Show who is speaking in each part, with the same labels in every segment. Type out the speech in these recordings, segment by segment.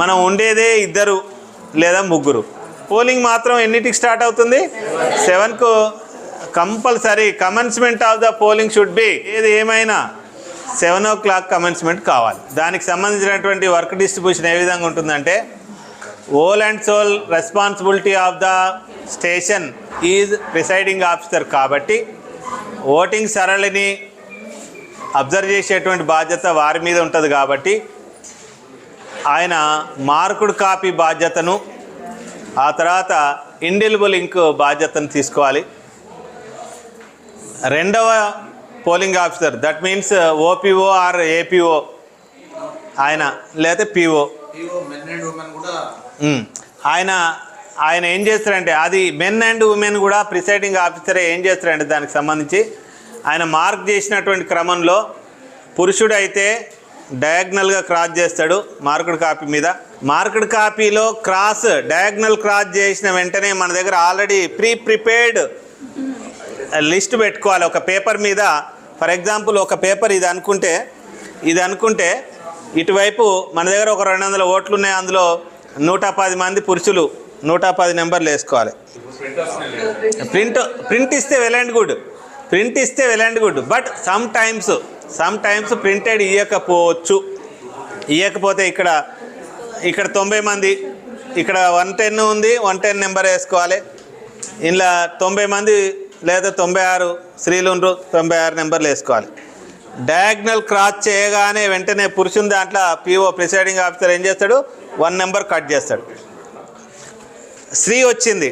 Speaker 1: మనం ఉండేదే ఇద్దరు లేదా ముగ్గురు. పోలింగ్ మాత్రం ఎన్నిటికి స్టార్ట్ అవుతుంది? సెవెన్కు compulsory commencement of the polling should be ఏది ఏమైనా సెవెన్ ఓ క్లాక్ కమెన్స్మెంట్ కావాలి. దానికి సంబంధించినటువంటి వర్క్ డిస్ట్రిబ్యూషన్ ఏ విధంగా ఉంటుందంటే whole and sole responsibility of the station is presiding officer కాబట్టి ఓటింగ్ సరళిని అబ్జర్వ్ చేసేటువంటి బాధ్యత వారి మీద ఉంటుంది కాబట్టి ఆయన మార్కుడు కాపీ బాధ్యతను ఆ తర్వాత ఇండెలిబుల్ ఇంక్ బాధ్యతను తీసుకోవాలి రెండవ polling officer that means OPO or APO ఆయన లేదా పిఓ. ఆయన ఆయన ఏం చేస్తారంటే అది మెన్ అండ్ ఉమెన్ కూడా ప్రిసైడింగ్ ఆఫీసరే ఏం చేస్తారంటే దానికి సంబంధించి ఆయన మార్క్ చేసినటువంటి క్రమంలో పురుషుడు అయితే డయాగ్నల్గా క్రాస్ చేస్తాడు మార్కుడ్ కాపీ మీద. మార్కుడ్ కాపీలో క్రాస్ డయాగ్నల్ క్రాస్ చేసిన వెంటనే మన దగ్గర ఆల్రెడీ ప్రీ ప్రిపేర్డ్ లిస్ట్ పెట్టుకోవాలి. ఒక పేపర్ మీద ఫర్ ఎగ్జాంపుల్ ఒక పేపర్ ఇది అనుకుంటే ఇది అనుకుంటే ఇటువైపు మన దగ్గర ఒక రెండు వందల ఓట్లు ఉన్నాయి అందులో నూట పది మంది పురుషులు నూట పది నెంబర్లు వేసుకోవాలి. ప్రింట్ ప్రింట్ ఇస్తే వెల్ అండ్ గుడ్. ప్రింట్ ఇస్తే well and good. But sometimes sometimes printed ఇవ్వకపోవచ్చు ఇవ్వకపోతే ఇక్కడ ఇక్కడ తొంభై మంది ఇక్కడ వన్ టెన్ ఉంది వన్ టెన్ నెంబర్ వేసుకోవాలి. ఇలా తొంభై మంది లేదా తొంభై ఆరు స్త్రీలు ఉండరు తొంభై ఆరు నెంబర్లు వేసుకోవాలి. డయాగ్నల్ క్రాస్ చేయగానే వెంటనే పురుషుని దాంట్లో పిఓ ప్రిసైడింగ్ ఆఫీసర్ ఏం చేస్తాడు? వన్ నెంబర్ కట్ చేస్తాడు. స్త్రీ వచ్చింది.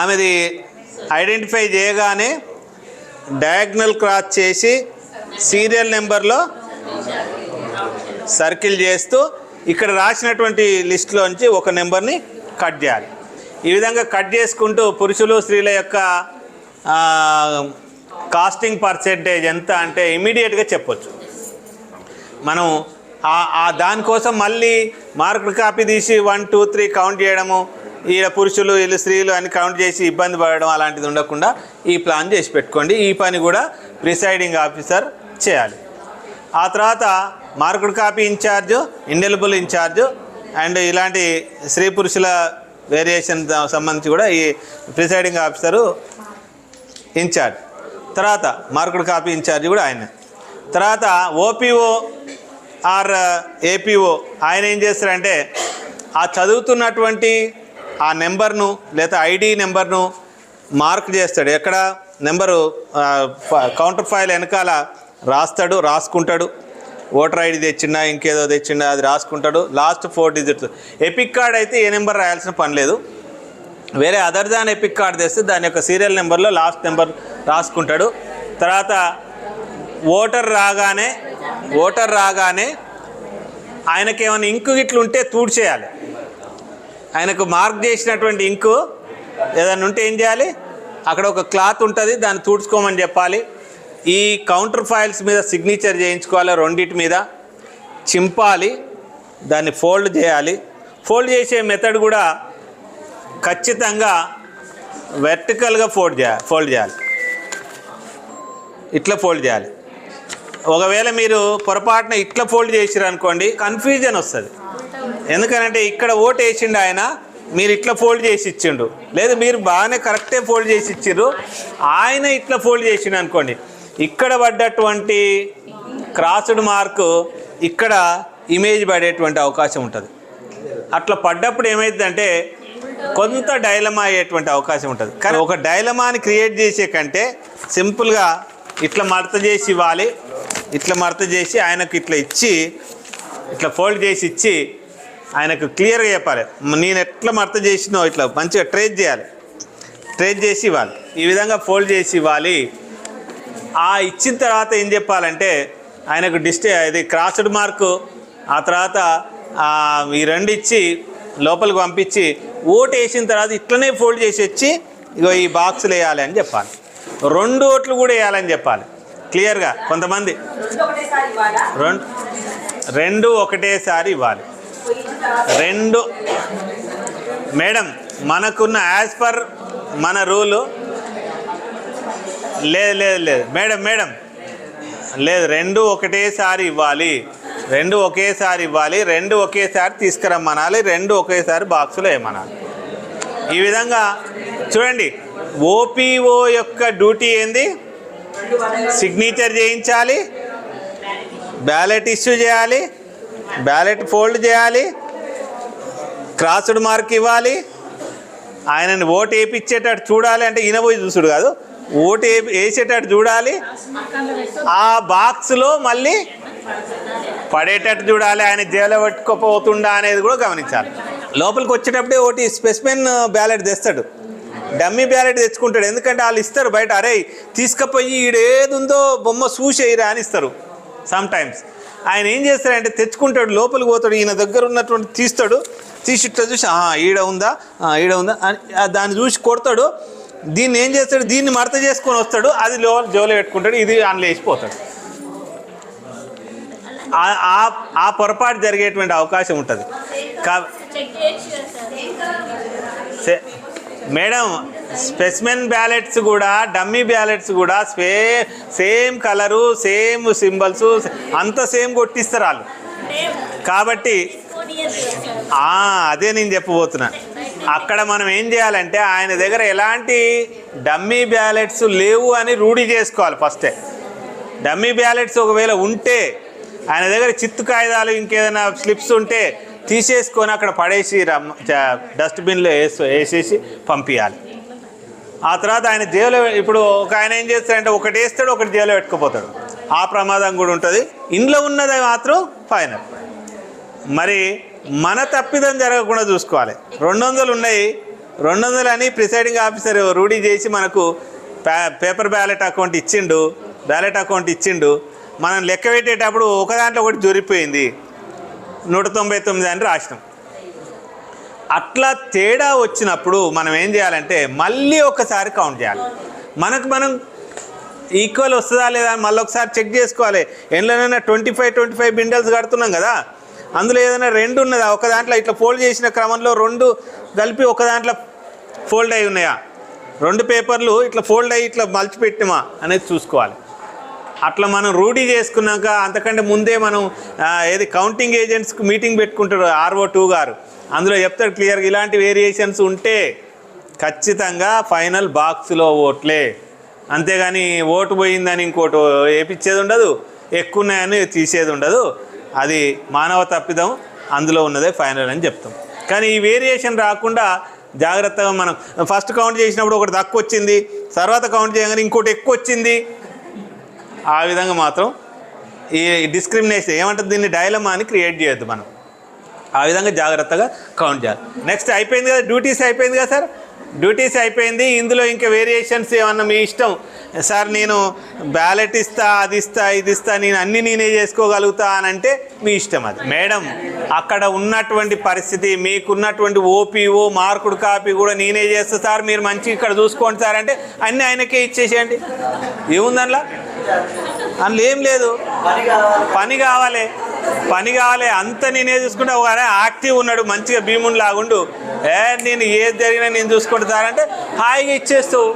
Speaker 1: ఆమెది ఐడెంటిఫై చేయగానే డయాగ్నల్ క్రాస్ చేసి సీరియల్ నెంబర్లో సర్కిల్ చేస్తూ ఇక్కడ రాసినటువంటి లిస్టులోంచి ఒక నెంబర్ని కట్ చేయాలి. ఈ విధంగా కట్ చేసుకుంటూ పురుషులు స్త్రీల యొక్క కాస్టింగ్ పర్సెంటేజ్ ఎంత అంటే ఇమీడియట్గా చెప్పొచ్చు. మనం ఆ- ఆ దానికోసం మళ్ళీ మార్కుడు కాపీ తీసి వన్ టూ త్రీ కౌంట్ చేయడము ఈడ పురుషులు వీళ్ళు స్త్రీలు అని కౌంట్ చేసి ఇబ్బంది పడడం అలాంటిది ఉండకుండా ఈ ప్లాన్ చేసి పెట్టుకోండి. ఈ పని కూడా ప్రిసైడింగ్ ఆఫీసర్ చేయాలి. ఆ తర్వాత marked copy in charge indelible in charge and ఇలాంటి స్త్రీ పురుషుల వేరియేషన్ సంబంధించి కూడా ఈ ప్రిసైడింగ్ ఆఫీసరు ఇన్ఛార్జ్ తర్వాత మార్కుడు కాపీ ఇన్ఛార్జ్ కూడా ఆయన. తర్వాత ఓపీఓ ఆర్ ఏపీఓ ఆయన ఏం చేస్తారంటే ఆ చదువుతున్నటువంటి ఆ నెంబర్ను లేదా ఐడి నెంబర్ను మార్క్ చేస్తాడు. ఎక్కడ? నెంబరు కౌంటర్ ఫైల్ వెనకాల రాస్తాడు రాసుకుంటాడు. ఓటర్ ఐడి తెచ్చిండా ఇంకేదో తెచ్చిండా అది రాసుకుంటాడు. Last four digits EPIC card అయితే ఏ నెంబర్ రాయాల్సిన పని లేదు. వేరే అదర్ దాన్ ఎపిక్ కార్డ్ తెస్తే దాని యొక్క సీరియల్ నెంబర్లో లాస్ట్ నెంబర్ రాసుకుంటాడు. తర్వాత ఓటర్ రాగానే ఓటర్ రాగానే ఆయనకి ఏమైనా ఇంకు గిట్లు ఉంటే తూడ్చేయాలి ఆయనకు మార్క్ చేసినటువంటి ఇంకు ఏదైనా ఉంటే ఏం చేయాలి? అక్కడ ఒక క్లాత్ ఉంటుంది దాన్ని తూడ్చుకోమని చెప్పాలి. ఈ కౌంటర్ ఫైల్స్ మీద సిగ్నేచర్ చేయించుకోవాలి రెండింటి మీద. చింపాలి దాన్ని ఫోల్డ్ చేయాలి. ఫోల్డ్ చేసే మెథడ్ కూడా ఖచ్చితంగా వెర్టికల్గా ఫోల్డ్ చేయాలి ఫోల్డ్ చేయాలి. ఇట్లా ఫోల్డ్ చేయాలి. ఒకవేళ మీరు పొరపాటున ఇట్లా ఫోల్డ్ చేసిరు అనుకోండి కన్ఫ్యూజన్ వస్తుంది. ఎందుకనంటే ఇక్కడ ఓటు వేసిండు ఆయన మీరు ఇట్లా ఫోల్డ్ చేసి ఇచ్చిండు. లేదు మీరు బాగానే కరెక్టే ఫోల్డ్ చేసి ఇచ్చిర్రు ఆయన ఇట్లా ఫోల్డ్ చేసిండు అనుకోండి ఇక్కడ పడ్డటువంటి క్రాస్డ్ మార్కు ఇక్కడ ఇమేజ్ పడేటువంటి అవకాశం ఉంటుంది. అట్లా పడ్డప్పుడు ఏమైందంటే కొంత డైలమా అయ్యేటువంటి అవకాశం ఉంటుంది. కానీ ఒక డైలమాని క్రియేట్ చేసే కంటే సింపుల్గా ఇట్లా మడత చేసి ఇవ్వాలి ఇట్లా మడత చేసి ఆయనకు ఇట్లా ఇచ్చి ఇట్లా ఫోల్డ్ చేసి ఇచ్చి ఆయనకు క్లియర్గా చెప్పాలి. నేను ఎట్లా మడత చేసినో ఇట్లా మంచిగా ట్రేస్ చేయాలి. ట్రేస్ చేసి ఇవ్వాలి. ఈ విధంగా ఫోల్డ్ చేసి ఇవ్వాలి. ఆ ఇచ్చిన తర్వాత ఏం చెప్పాలంటే ఆయనకు డిస్టే ఇది క్రాస్డ్ మార్కు ఆ తర్వాత ఈ రెండు ఇచ్చి లోపలికి పంపించి ఓటు వేసిన తర్వాత ఇట్లనే ఫోల్డ్ చేసి వచ్చి ఇగో ఈ బాక్సులు వేయాలి అని చెప్పాలి. రెండు ఓట్లు కూడా వేయాలని చెప్పాలి. క్లియర్గా కొంతమంది. రెండు రెండు ఒకటేసారి ఇవ్వాలి. రెండు మేడం మనకున్న యాజ్ పర్ మన రూలు లేదు లేదు లేదు. Madam madam. లేదు రెండు ఒకటేసారి ఇవ్వాలి. రెండు ఒకేసారి ఇవ్వాలి. రెండు ఒకేసారి తీసుకురమ్మనాలి. రెండు ఒకేసారి బాక్సులో వేయమనాలి. ఈ విధంగా చూడండి. ఓపీఓ యొక్క డ్యూటీ ఏంది? సిగ్నేచర్ చేయించాలి. బ్యాలెట్ ఇష్యూ చేయాలి. బ్యాలెట్ ఫోల్డ్ చేయాలి. క్రాస్డ్ మార్క్ ఇవ్వాలి. ఆయనని ఓటు వేయించేటట్టు చూడాలి అంటే ఈయన పోయి చూసుడు కాదు. ఓటు వేసేటట్టు చూడాలి. ఆ బాక్స్లో మళ్ళీ పడేటట్టు చూడాలి. ఆయన జైలు పట్టుకోపోతుండా అనేది కూడా గమనించాలి. లోపలికి వచ్చేటప్పుడే ఒకటి స్పెసిమెన్ బ్యాలెట్ తెస్తాడు. డమ్మీ బ్యాలెట్ తెచ్చుకుంటాడు. ఎందుకంటే వాళ్ళు ఇస్తారు బయట. అరే తీసుకుపోయి ఈడేది ఉందో బొమ్మ చూసేయరా అని ఇస్తారు. సమ్ టైమ్స్ ఆయన ఏం చేస్తాడంటే తెచ్చుకుంటాడు. లోపలికి పోతాడు. ఈయన దగ్గర ఉన్నటువంటి తీస్తాడు. తీసి చూసి ఈడ ఉందా? ఈడ ఉందా? అని దాన్ని చూసి కొడతాడు. దీన్ని ఏం చేస్తాడు? దీన్ని మడత చేసుకొని వస్తాడు. అది లో జోలో పెట్టుకుంటాడు. ఇది అందులో వేసిపోతాడు. ఆ- పొరపాటు జరిగేటువంటి అవకాశం ఉంటుంది. కా మేడం స్పెసిమెన్ బ్యాలెట్స్ కూడా డమ్మీ బ్యాలెట్స్ కూడా స్వే సేమ్ కలరు సేమ్ సింబల్స్ అంత సేమ్ కొట్టిస్తారు వాళ్ళు. కాబట్టి అదే నేను చెప్పబోతున్నా. అక్కడ మనం ఏం చేయాలంటే ఆయన దగ్గర ఎలాంటి డమ్మీ బ్యాలెట్స్ లేవు అని రూఢి చేసుకోవాలి ఫస్టే. డమ్మీ బ్యాలెట్స్ ఒకవేళ ఉంటే ఆయన దగ్గర చిత్తు కాగితాలు ఇంకేదైనా స్లిప్స్ ఉంటే తీసేసుకొని అక్కడ పడేసి రమ్ డస్ట్బిన్లో వేసి వేసేసి పంపించాలి ఆ తర్వాత ఆయన జైలు ఇప్పుడు ఒక ఆయన ఏం చేస్తాడంటే ఒకటి వేస్తాడు ఒకటి జైలు పెట్టుకుపోతాడు. ఆ ప్రమాదం కూడా ఉంటుంది. ఇంట్లో ఉన్నది మాత్రం ఫైనల్. మరి మన తప్పిదం జరగకుండా చూసుకోవాలి. రెండు వందలు ఉన్నాయి. రెండు వందలు అని ప్రిసైడింగ్ ఆఫీసర్ రూఢీ చేసి మనకు పేపర్ బ్యాలెట్ అకౌంట్ ఇచ్చిండు బ్యాలెట్ అకౌంట్ ఇచ్చిండు. మనం లెక్క పెట్టేటప్పుడు ఒక దాంట్లో ఒకటి జరిగిపోయింది నూట తొంభై తొమ్మిది అని రాసినాం. అట్లా తేడా వచ్చినప్పుడు మనం ఏం చేయాలంటే మళ్ళీ ఒకసారి కౌంట్ చేయాలి. మనకు మనం ఈక్వల్ వస్తుందా లేదా మళ్ళీ ఒకసారి చెక్ చేసుకోవాలి. ఎందులోనైనా twenty five twenty five bundles కడుతున్నాం కదా. అందులో ఏదైనా రెండు ఉన్నదా? ఒక దాంట్లో ఇట్లా ఫోల్డ్ చేసిన క్రమంలో రెండు కలిపి ఒక దాంట్లో ఫోల్డ్ అయి ఉన్నాయా? రెండు పేపర్లు ఇట్లా ఫోల్డ్ అయ్యి ఇట్లా మలిచిపెట్టిమా అనేది చూసుకోవాలి. అట్లా మనం రూఢీ చేసుకున్నాక అంతకంటే ముందే మనం ఏది కౌంటింగ్ ఏజెంట్స్కి మీటింగ్ పెట్టుకుంటారు ఆర్ఓ టూ గారు. అందులో చెప్తాడు క్లియర్గా ఇలాంటి వేరియేషన్స్ ఉంటే ఖచ్చితంగా ఫైనల్ బాక్స్లో ఓట్లే. అంతేగాని ఓటు పోయిందని ఇంకోటి వేపించేది ఉండదు ఎక్కువ ఉన్నాయని తీసేది ఉండదు. అది మానవ తప్పిదం అందులో ఉన్నదే ఫైనల్ అని చెప్తాం. కానీ ఈ వేరియేషన్ రాకుండా జాగ్రత్తగా మనం ఫస్ట్ కౌంట్ చేసినప్పుడు ఒకటి తక్కువ వచ్చింది తర్వాత కౌంట్ చేయగానే ఇంకోటి ఎక్కువ వచ్చింది. ఆ విధంగా మాత్రం ఈ డిస్క్రిమినేషన్ ఏమంటుంది దీన్ని? డైలమా అని క్రియేట్ చేయొద్దు మనం. ఆ విధంగా జాగ్రత్తగా కౌంట్ చేయాలి. నెక్స్ట్ అయిపోయింది కదా డ్యూటీస్ అయిపోయింది కదా సార్? డ్యూటీస్ అయిపోయింది. ఇందులో ఇంకా వేరియేషన్స్ ఏమన్నా మీ ఇష్టం? సార్ నేను బ్యాలెట్ ఇస్తా అది ఇస్తా ఇది ఇస్తా నేను అన్ని నేనే చేసుకోగలుగుతా అని అంటే మీ ఇష్టం అది. మేడం అక్కడ ఉన్నటువంటి పరిస్థితి మీకున్నటువంటి ఓపీఓ మార్కుడు కాపీ కూడా నేనే చేస్తా సార్ మీరు మంచి ఇక్కడ చూసుకోండి సార్ అంటే అన్నీ ఆయనకే ఇచ్చేసేయండి. ఏముంది అందులో? అందులో ఏం లేదు. పని కావాలి. పని కావాలి అంత నేనే చూసుకుంటే ఒక యాక్టివ్ ఉన్నాడు మంచిగా భీముని లాగుండు. ఏ నేను ఏది జరిగినా నేను చూసుకుంటానంటే హాయిగా ఇచ్చేస్తావు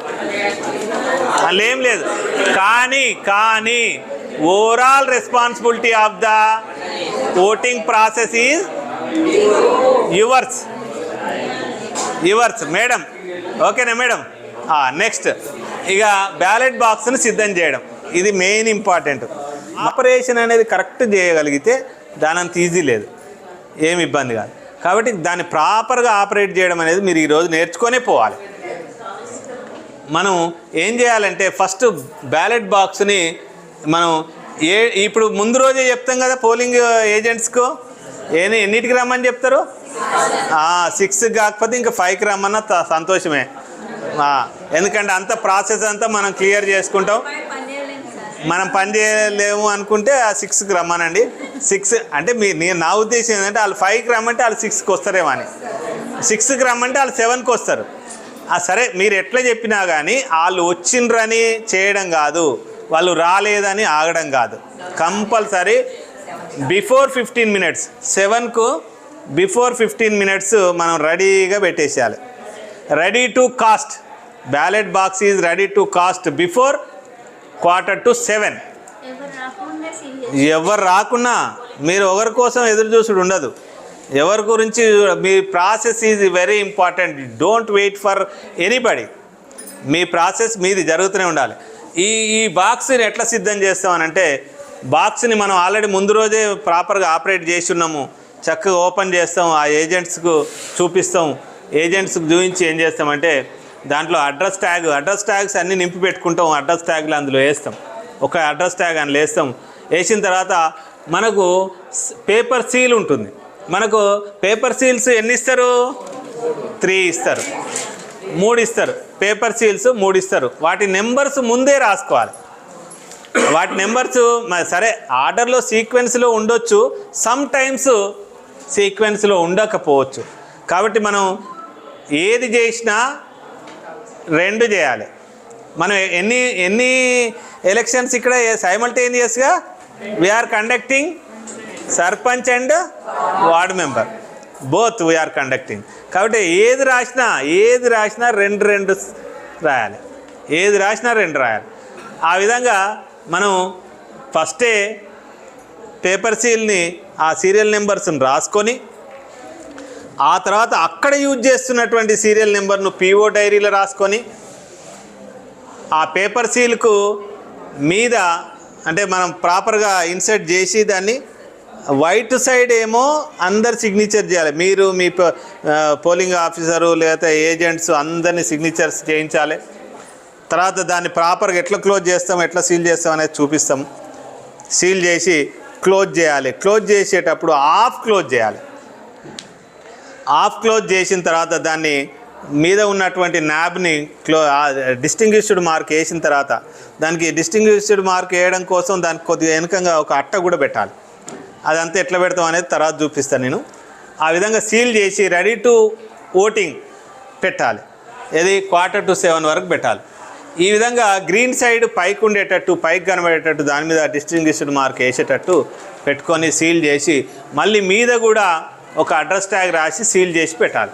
Speaker 1: అందులో ఏం లేదు. కానీ కానీ overall responsibility of the voting process is yours yours madam ఓకేనా మేడం నెక్స్ట్ ఇక బ్యాలెట్ బాక్స్ని సిద్ధం చేయడం. ఇది మెయిన్ ఇంపార్టెంట్ ఆపరేషన్ అనేది కరెక్ట్ చేయగలిగితే దాని అంత ఈజీ లేదు. ఏమి ఇబ్బంది కాదు. కాబట్టి దాన్ని ప్రాపర్గా ఆపరేట్ చేయడం అనేది మీరు ఈరోజు నేర్చుకొనే పోవాలి. మనం ఏం చేయాలంటే ఫస్ట్ బ్యాలెట్ బాక్స్ని మనం ఏ ఇప్పుడు ముందు రోజే చెప్తాం కదా పోలింగ్ ఏజెంట్స్కు? ఏ ఎన్నిటికి రమ్మని చెప్తారు? సిక్స్కి కాకపోతే ఇంకా ఫైవ్కి రమ్మన్న త- సంతోషమే. ఎందుకంటే అంత ప్రాసెస్ అంతా మనం క్లియర్ చేసుకుంటాం. మనం పని చేయలేము అనుకుంటే ఆ సిక్స్కి రమ్మనండి. సిక్స్ అంటే మీ నేను నా ఉద్దేశం ఏంటంటే వాళ్ళు ఫైవ్కి రమ్మంటే వాళ్ళు సిక్స్కి వస్తారేమో అని. సిక్స్కి రమ్మంటే వాళ్ళు సెవెన్కి వస్తారు. ఆ సరే మీరు ఎట్లా చెప్పినా కానీ వాళ్ళు వచ్చిండ్రని చేయడం కాదు. వాళ్ళు రాలేదని ఆగడం కాదు. కంపల్సరీ బిఫోర్ ఫిఫ్టీన్ మినిట్స్ సెవెన్కు బిఫోర్ ఫిఫ్టీన్ మినిట్స్ మనం రెడీగా పెట్టేసేయాలి. Ready to cast ballot box is ready to cast before quarter to seven.
Speaker 2: ఎవరు
Speaker 1: రాకున్నా మీరు ఒకరి కోసం ఎదురు చూసుడు ఉండదు. ఎవరి గురించి మీ process is very important. Don't wait for anybody. Me process మీది జరుగుతూనే ఉండాలి. ఈ ఈ బాక్స్ని ఎట్లా సిద్ధం చేస్తామనంటే బాక్స్ని మనం ఆల్రెడీ ముందు రోజే ప్రాపర్గా ఆపరేట్ చేసి ఉన్నాము చక్కగా ఓపెన్ చేస్తాం. ఆ ఏజెంట్స్కు చూపిస్తాం. ఏజెంట్స్కి చూపించి ఏం చేస్తామంటే దాంట్లో అడ్రస్ ట్యాగ్ అడ్రస్ ట్యాగ్స్ అన్నీ నింపి పెట్టుకుంటాం అడ్రస్ ట్యాగ్లు అందులో వేస్తాం. ఒక అడ్రస్ ట్యాగ్ అందులో వేస్తాం. వేసిన తర్వాత మనకు పేపర్ సీల్ ఉంటుంది. మనకు పేపర్ సీల్స్ ఎన్ని ఇస్తారు? త్రీ ఇస్తారు. మూడు ఇస్తారు. పేపర్ సీల్స్ మూడు ఇస్తారు. వాటి నెంబర్స్ ముందే రాసుకోవాలి. వాటి నెంబర్స్ సరే ఆర్డర్లో సీక్వెన్స్లో ఉండొచ్చు. సమ్ టైమ్స్ సీక్వెన్స్లో ఉండకపోవచ్చు. కాబట్టి మనం ఏది చేసినా రెండు చేయాలి. మనం ఎన్ని ఎన్ని ఎలక్షన్స్ ఇక్కడ సైమల్టేనియస్గా we are conducting sarpanch and ward member. Both we are conducting కాబట్టి ఏది రాసినా ఏది రాసినా రెండు రెండు రాయాలి. ఏది రాసినా రెండు రాయాలి. ఆ విధంగా మనం ఫస్టే పేపర్ సీల్ని ఆ సీరియల్ నెంబర్స్ని రాసుకొని ఆ తర్వాత అక్కడ యూజ్ చేస్తున్నటువంటి సీరియల్ నెంబర్ను పీఓ డైరీలో రాసుకొని ఆ పేపర్ సీల్కు మీద అంటే మనం ప్రాపర్గా ఇన్సర్ట్ చేసి దాన్ని వైట్ సైడ్ ఏమో అందరు సిగ్నేచర్ చేయాలి. మీరు మీ పోలింగ్ ఆఫీసరు లేకపోతే ఏజెంట్స్ అందరిని సిగ్నేచర్స్ చేయించాలి. తర్వాత దాన్ని ప్రాపర్గా ఎట్లా క్లోజ్ చేస్తాం ఎట్లా సీల్ చేస్తాం అనేది చూపిస్తాం. సీల్ చేసి క్లోజ్ చేయాలి. క్లోజ్ చేసేటప్పుడు ఆఫ్ క్లోజ్ చేయాలి. ఆఫ్ క్లోజ్ చేసిన తర్వాత దాన్ని మీద ఉన్నటువంటి న్యాబ్ని క్లో డిస్టింగ్విష్డ్ మార్క్ వేసిన తర్వాత దానికి డిస్టింగ్విష్డ్ మార్క్ వేయడం కోసం దానికి కొద్దిగా వెనుకంగా ఒక అట్ట కూడా పెట్టాలి. అదంతా ఎట్లా పెడతాం అనేది తర్వాత చూపిస్తాను నేను. ఆ విధంగా సీల్ చేసి రెడీ టు ఓటింగ్ పెట్టాలి. ఇది క్వార్టర్ టు సెవెన్ వరకు పెట్టాలి. ఈ విధంగా గ్రీన్ సైడ్ పైకి ఉండేటట్టు పైకి కనబడేటట్టు దాని మీద డిస్టింగ్విష్డ్ మార్క్ వేసేటట్టు పెట్టుకొని సీల్ చేసి మళ్ళీ మీద కూడా ఒక అడ్రస్ ట్యాగ్ రాసి సీల్ చేసి పెట్టాలి.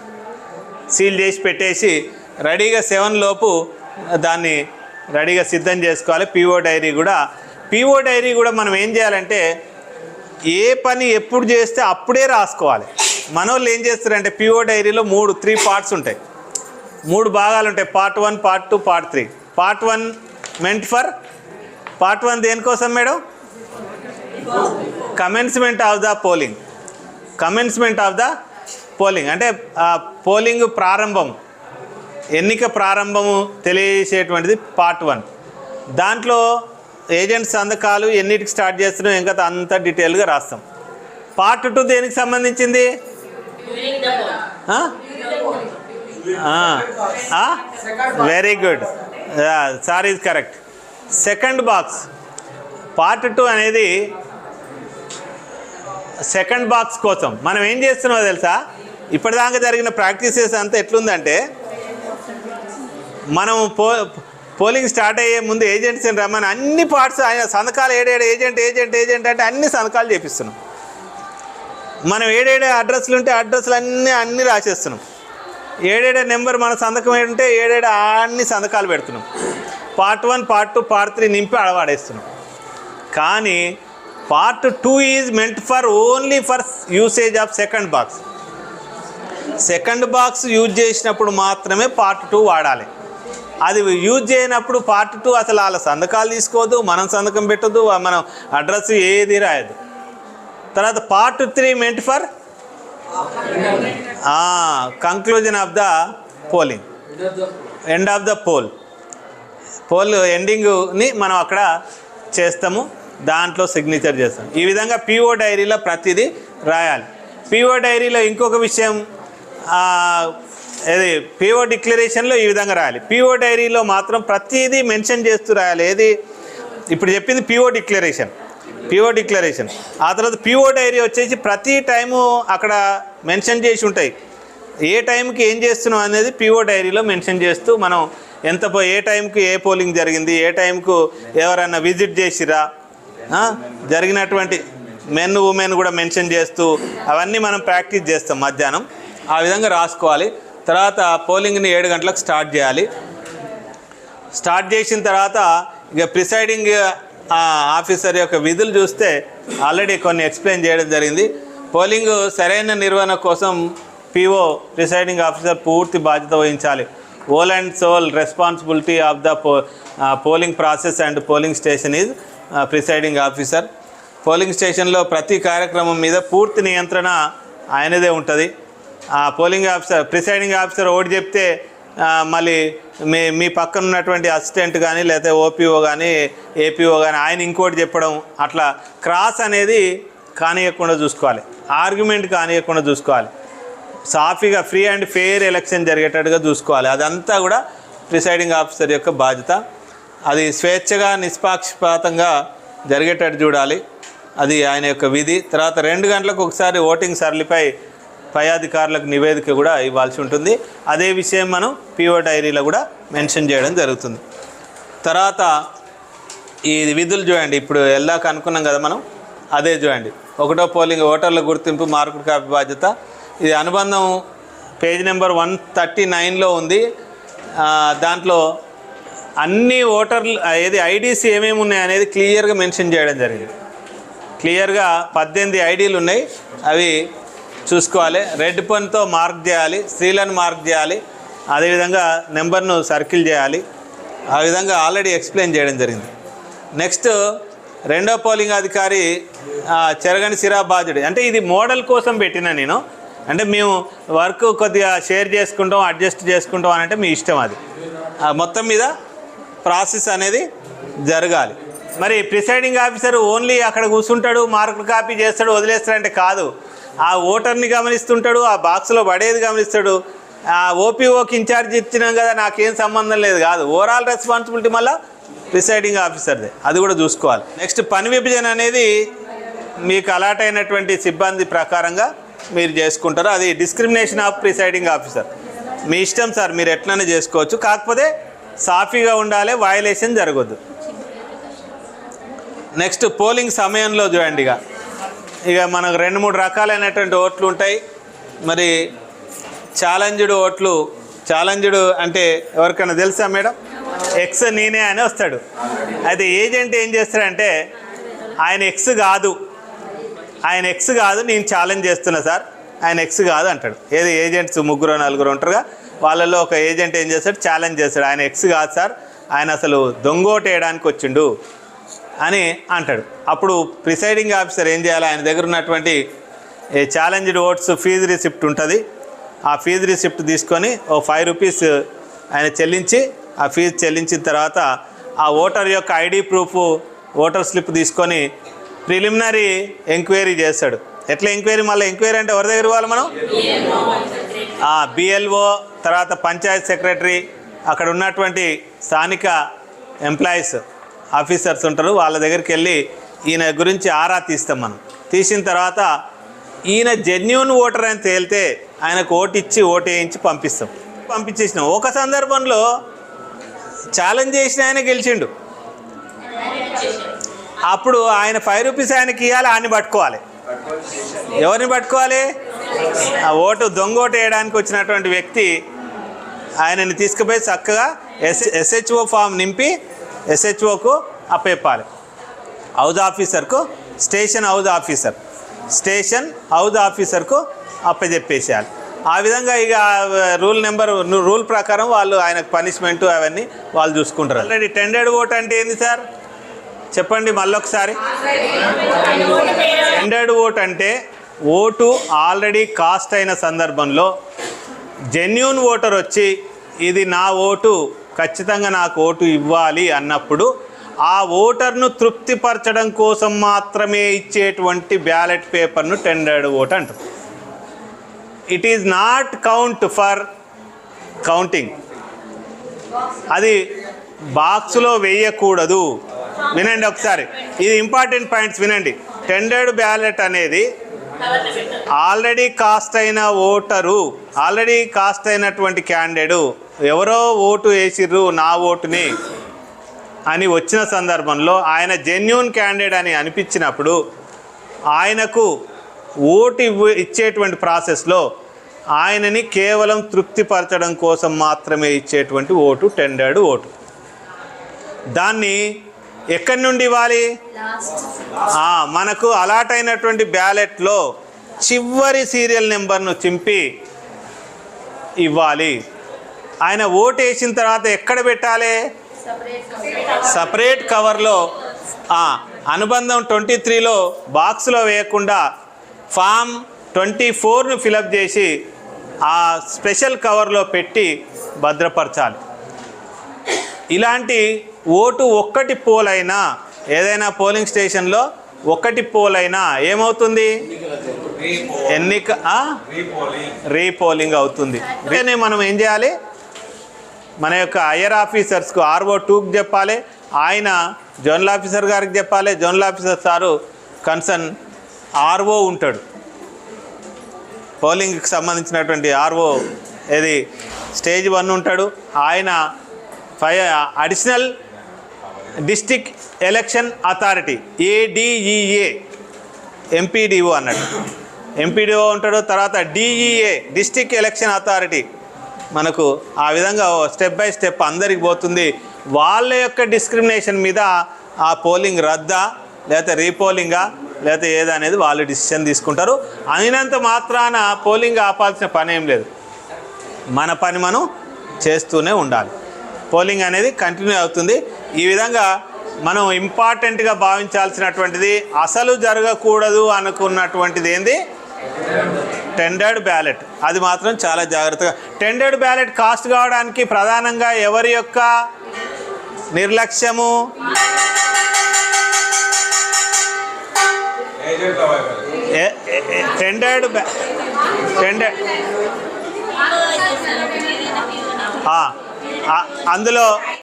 Speaker 1: సీల్ చేసి పెట్టేసి రెడీగా సెవెన్ లోపు దాన్ని రెడీగా సిద్ధం చేసుకోవాలి. పీఓ డైరీ కూడా. పీఓ డైరీ కూడా మనం ఏం చేయాలంటే ఏ పని ఎప్పుడు చేస్తే అప్పుడే రాసుకోవాలి. మన వాళ్ళు ఏం చేస్తారంటే పీఓ డైరీలో మూడు త్రీ పార్ట్స్ ఉంటాయి. మూడు భాగాలు ఉంటాయి. Part one part two part three. Part one meant for part one దేనికోసం madam? Commencement of the polling commencement of the polling అంటే పోలింగ్ ప్రారంభం ఎన్నిక ప్రారంభము తెలియజేసేటువంటిది పార్ట్ వన్ దాంట్లో ఏజెంట్ సంతకాలు ఎన్నిటికి స్టార్ట్ చేస్తున్నాం ఇంకా అంత డీటెయిల్గా రాస్తాం. పార్ట్ టూ దేనికి సంబంధించింది? Very good sir is correct second box part two అనేది సెకండ్ బాక్స్ కోసం. మనం ఏం చేస్తున్నామో తెలుసా? ఇప్పటిదాకా జరిగిన ప్రాక్టీసెస్ అంతా ఎట్లుందంటే మనం పో పోలింగ్ స్టార్ట్ అయ్యే ముందు ఏజెంట్స్ని రమ్మని అన్ని పార్ట్స్ ఆయన సంతకాలు ఏడేడు ఏజెంట్ ఏజెంట్ ఏజెంట్ అంటే అన్ని సంతకాలు చేపిస్తున్నాం. మనం ఏడేడే అడ్రస్లు ఉంటే అడ్రస్లు అన్నీ అన్నీ రాసేస్తున్నాం. ఏడేడే నెంబర్ మన సంతకం ఏంటంటే ఏడేడు అన్ని సంతకాలు పెడుతున్నాం. Part one part two part three నింపి అడవాడేస్తున్నాం. కానీ part two is meant for only for usage of second box. Second box use చేసినప్పుడు మాత్రమే పార్ట్ టూ వాడాలి. అది యూజ్ చేయనప్పుడు పార్ట్ టూ అసలు వాళ్ళ సంతకాలు తీసుకోవద్దు మనం సంతకం పెట్టద్దు మనం అడ్రస్ ఏది రాయదు. తర్వాత part three meant for conclusion of the polling end of the poll poll ఎండింగ్ని మనం అక్కడ చేస్తాము. దాంట్లో సిగ్నేచర్ చేస్తాం ఈ విధంగా పిఓ డైరీలో ప్రతిదీ రాయాలి. పిఓ డైరీలో ఇంకొక విషయం ఆ, ఏది పిఓ డిక్లరేషన్లో ఈ విధంగా రాయాలి. పిఓ డైరీలో మాత్రం ప్రతిదీ మెన్షన్ చేస్తూ రాయాలి. ఏది? ఇప్పుడు చెప్పింది పిఓ డిక్లరేషన్ పిఓ డిక్లరేషన్ ఆ తర్వాత పిఓ డైరీ వచ్చేసి ప్రతి టైము అక్కడ మెన్షన్ చేసి ఉంటాయి. ఏ టైంకి ఏం చేస్తున్నాం అనేది పిఓ డైరీలో మెన్షన్ చేస్తూ మనం ఎంత పో ఏ టైంకి ఏ పోలింగ్ జరిగింది ఏ టైంకు ఎవరైనా విజిట్ చేసిరా జరిగినటువంటి మెన్ ఉమెన్ కూడా మెన్షన్ చేస్తూ అవన్నీ మనం ప్రాక్టీస్ చేస్తాం మధ్యాహ్నం. ఆ విధంగా రాసుకోవాలి. తర్వాత పోలింగ్ని ఏడు గంటలకు స్టార్ట్ చేయాలి. స్టార్ట్ చేసిన తర్వాత ఇక ప్రిసైడింగ్ ఆఫీసర్ యొక్క విధులు చూస్తే ఆల్రెడీ కొన్ని ఎక్స్ప్లెయిన్ చేయడం జరిగింది. పోలింగ్ సరైన నిర్వహణ కోసం పిఓ ప్రిసైడింగ్ ఆఫీసర్ పూర్తి బాధ్యత వహించాలి. Whole and sole responsibility of the po polling process and polling station is presiding officer polling స్టేషన్లో ప్రతి కార్యక్రమం మీద పూర్తి నియంత్రణ ఆయనదే ఉంటుంది. ఆ పోలింగ్ ఆఫీసర్ ప్రిసైడింగ్ ఆఫీసర్ ఓడి చెప్తే మళ్ళీ మీ మీ పక్కన ఉన్నటువంటి అసిస్టెంట్ కానీ లేకపోతే ఓపీఓ కానీ ఏపీఓ కానీ ఆయన ఇంకోటి చెప్పడం అట్లా క్రాస్ అనేది కానియకుండా చూసుకోవాలి. ఆర్గ్యుమెంట్ కానియకుండా చూసుకోవాలి. సాఫీగా ఫ్రీ అండ్ ఫెయిర్ ఎలక్షన్ జరిగేటట్టుగా చూసుకోవాలి. అదంతా కూడా ప్రిసైడింగ్ ఆఫీసర్ యొక్క బాధ్యత. అది స్వేచ్ఛగా నిష్పాక్షపాతంగా జరిగేటట్టు చూడాలి. అది ఆయన యొక్క విధి. తర్వాత రెండు గంటలకు ఒకసారి ఓటింగ్ సరళిపై పై అధికారులకు నివేదిక కూడా ఇవ్వాల్సి ఉంటుంది. అదే విషయం మనం పిఓ డైరీలో కూడా మెన్షన్ చేయడం జరుగుతుంది. తర్వాత ఈ విధులు చూడండి. ఇప్పుడు వెళ్ళాక అనుకున్నాం కదా మనం? అదే చూడండి. ఒకటో పోలింగ్ ఓటర్ల గుర్తింపు మార్కుడు కాపీ బాధ్యత. ఇది అనుబంధం పేజ్ నెంబర్ వన్ థర్టీ నైన్లో ఉంది. దాంట్లో అన్ని ఓటర్లు ఏది ఐడీస్ ఏమేమి ఉన్నాయి అనేది క్లియర్గా మెన్షన్ చేయడం జరిగింది. క్లియర్గా పద్దెనిమిది ఐడీలు ఉన్నాయి. అవి చూసుకోవాలి. రెడ్ పెన్తో మార్క్ చేయాలి స్త్రీలను మార్క్ చేయాలి అదేవిధంగా నెంబర్ను సర్కిల్ చేయాలి. ఆ విధంగా ఆల్రెడీ ఎక్స్ప్లెయిన్ చేయడం జరిగింది. నెక్స్ట్ రెండో పోలింగ్ అధికారి చెరగని సిరా బాధ్యుడు అంటే ఇది మోడల్ కోసం పెట్టిన నేను. అంటే మేము వర్క్ కొద్దిగా షేర్ చేసుకుంటాం అడ్జస్ట్ చేసుకుంటాం అని అంటే మీ ఇష్టం అది. మొత్తం మీద ప్రాసెస్ అనేది జరగాలి. మరి ప్రిసైడింగ్ ఆఫీసర్ ఓన్లీ అక్కడ కూర్చుంటాడు మార్కులు కాపీ చేస్తాడు వదిలేస్తాడంటే కాదు. ఆ ఓటర్ని గమనిస్తుంటాడు ఆ బాక్స్లో పడేది గమనిస్తాడు. ఆ ఓపీఓకి ఇన్ఛార్జ్ ఇచ్చినాం కదా నాకేం సంబంధం లేదు కాదు. ఓవరాల్ రెస్పాన్సిబిలిటీ మళ్ళీ ప్రిసైడింగ్ ఆఫీసర్దే. అది కూడా చూసుకోవాలి. నెక్స్ట్ పని విభజన అనేది మీకు అలాట్ అయినటువంటి సిబ్బంది ప్రకారంగా మీరు చేసుకుంటారు. అది డిస్క్రిమినేషన్ ఆఫ్ ప్రిసైడింగ్ ఆఫీసర్. మీ ఇష్టం సార్ మీరు ఎట్లనే చేసుకోవచ్చు. కాకపోతే సాఫీగా ఉండాలి వయలేషన్ జరగద్దు. నెక్స్ట్ పోలింగ్ సమయంలో చూడండి ఇక. ఇక మనకు రెండు మూడు రకాలైనటువంటి ఓట్లు ఉంటాయి. మరి ఛాలెంజ్డ్ ఓట్లు ఛాలెంజ్డ్ అంటే ఎవరికైనా తెలుసా మేడం? ఎక్స్ నేనే అని వస్తాడు. అయితే ఏజెంట్ ఏం చేస్తాడంటే ఆయన ఎక్స్ కాదు. ఆయన ఎక్స్ కాదు నేను ఛాలెంజ్ చేస్తున్నా సార్. ఆయన ఎక్స్ కాదు అంటాడు. ఏది ఏజెంట్స్ ముగ్గురు నలుగురు ఉంటారుగా? వాళ్ళలో ఒక ఏజెంట్ ఏం చేస్తాడు ఛాలెంజ్ చేస్తాడు ఆయన ఎక్స్ కాదు సార్. ఆయన అసలు దొంగోటు వేయడానికి వచ్చిండు అని అంటాడు. అప్పుడు ప్రిసైడింగ్ ఆఫీసర్ ఏం చేయాలి? ఆయన దగ్గర ఉన్నటువంటి ఛాలెంజ్డ్ ఓట్స్ ఫీజు రిసిప్ట్ ఉంటుంది. ఆ ఫీజు రిసిప్ట్ తీసుకొని ఓ ఫైవ్ రూపీస్ ఆయన చెల్లించి ఆ ఫీజు చెల్లించిన తర్వాత ఆ ఓటర్ యొక్క ఐడి ప్రూఫ్ ఓటర్ స్లిప్ తీసుకొని ప్రిలిమినరీ ఎంక్వైరీ చేస్తాడు ఎట్లా ఎంక్వైరీ మళ్ళీ ఎంక్వైరీ అంటే ఎవరి దగ్గర పోవాలి మనం? బిఎల్ఓ తర్వాత పంచాయత్ సెక్రటరీ అక్కడ ఉన్నటువంటి స్థానిక ఎంప్లాయీస్ ఆఫీసర్స్ ఉంటారు వాళ్ళ దగ్గరికి వెళ్ళి ఈయన గురించి ఆరా తీస్తాం మనం. తీసిన తర్వాత ఈయన జెన్యున్ ఓటర్ అని తేలితే ఆయనకు ఓటు ఇచ్చి ఓటు వేయించి పంపిస్తాం. పంపించేసినాం. ఒక సందర్భంలో ఛాలెంజ్ చేసిన ఆయన గెలిచిండు. అప్పుడు ఆయన ఫైవ్ రూపీస్ ఆయనకి ఇవ్వాలి ఆయన్ని పట్టుకోవాలి. ఎవరిని పట్టుకోవాలి? ఆ ఓటు దొంగ ఓటు వేయడానికి వచ్చినటువంటి వ్యక్తి ఆయనని తీసుకుపోయి చక్కగా ఎస్ ఎస్హెచ్ఓ ఫామ్ నింపి ఎస్హెచ్ఓకు అప్పేపాలి house ఆఫీసర్కు station house officer station house ఆఫీసర్కు అప్పచెప్పేసేయాలి. ఆ విధంగా ఇక రూల్ నెంబర్ రూల్ ప్రకారం వాళ్ళు ఆయనకు పనిష్మెంట్ అవన్నీ వాళ్ళు చూసుకుంటారు. ఆల్రెడీ టెండెడ్ ఓట్ అంటే ఏంది సార్? చెప్పండి మళ్ళొకసారి. టెండర్డ్ ఓట్ అంటే ఓటు ఆల్రెడీ కాస్ట్ అయిన సందర్భంలో జెన్యున్ ఓటర్ వచ్చి ఇది నా ఓటు ఖచ్చితంగా నాకు ఓటు ఇవ్వాలి అన్నప్పుడు ఆ ఓటర్ను తృప్తిపరచడం కోసం మాత్రమే ఇచ్చేటువంటి బ్యాలెట్ పేపర్ను టెండర్డ్ ఓట్ అంటారు. It is not count for counting అది బాక్స్లో వేయకూడదు. వినండి ఒకసారి. ఇది ఇంపార్టెంట్ పాయింట్స్ వినండి. టెండర్డ్ బ్యాలెట్ అనేది ఆల్రెడీ కాస్ట్ అయిన ఓటరు ఆల్రెడీ కాస్ట్ అయినటువంటి క్యాండిడేటు ఎవరో ఓటు వేసిర్రు నా ఓటుని అని వచ్చిన సందర్భంలో ఆయన జెన్యున్ క్యాండిడేట్ అని అనిపించినప్పుడు ఆయనకు ఓటు ఇచ్చేటువంటి ప్రాసెస్లో ఆయనని కేవలం తృప్తిపరచడం కోసం మాత్రమే ఇచ్చేటువంటి ఓటు టెండర్డ్ ఓటు. దాన్ని ఎక్కడి నుండి ఇవ్వాలి? మనకు అలాట్ అయినటువంటి బ్యాలెట్లో చివరి సీరియల్ నెంబర్ను చింపి ఇవ్వాలి. ఆయన ఓటు వేసిన తర్వాత ఎక్కడ పెట్టాలి? సపరేట్ కవర్లో. అనుబంధం ట్వంటీ త్రీలో బాక్స్లో వేయకుండా ఫామ్ ట్వంటీ ఫోర్ను ఫిలప్ చేసి ఆ స్పెషల్ కవర్లో పెట్టి భద్రపరచాలి. ఇలాంటి ఓటు ఒక్కటి పోల్ అయినా ఏదైనా పోలింగ్ స్టేషన్లో ఒకటి పోల్ అయినా ఏమవుతుంది? ఎన్నిక రీపోలింగ్ అవుతుంది. వెంటనే మనం ఏం చేయాలి? మన యొక్క హయ్యర్ ఆఫీసర్స్కు ఆర్ఓ టూకి చెప్పాలి. ఆయన జోనల్ ఆఫీసర్ గారికి చెప్పాలి. Zonal officer sir concern RO ఉంటాడు. పోలింగ్కి సంబంధించినటువంటి ఆర్ఓ ఏది? స్టేజ్ వన్ ఉంటాడు. ఆయన ఫై additional district election authority ADEA MPDO అన్నట్టు ఎంపీడీఓ ఉంటాడు తర్వాత డిఈఏ డిస్టిక్ ఎలక్షన్ అథారిటీ. మనకు ఆ విధంగా స్టెప్ బై స్టెప్ అందరికి పోతుంది. వాళ్ళ యొక్క డిస్క్రిమినేషన్ మీద ఆ పోలింగ్ రద్దా లేకపోతే రీపోలింగా లేకపోతే ఏదనేది వాళ్ళు డిసిషన్ తీసుకుంటారు. అయినంత మాత్రాన పోలింగ్ ఆపాల్సిన పని ఏం లేదు. మన పని మనం చేస్తూనే ఉండాలి. పోలింగ్ అనేది కంటిన్యూ అవుతుంది. ఈ విధంగా మనం ఇంపార్టెంట్గా భావించాల్సినటువంటిది అసలు జరగకూడదు అనుకున్నటువంటిది ఏంది? టెండర్డ్ బ్యాలెట్ అది మాత్రం చాలా జాగ్రత్తగా. టెండర్డ్ బ్యాలెట్ కాస్ట్ కావడానికి ప్రధానంగా ఎవరి యొక్క నిర్లక్ష్యము? టెండర్డ్
Speaker 2: పిఓ
Speaker 1: అందులో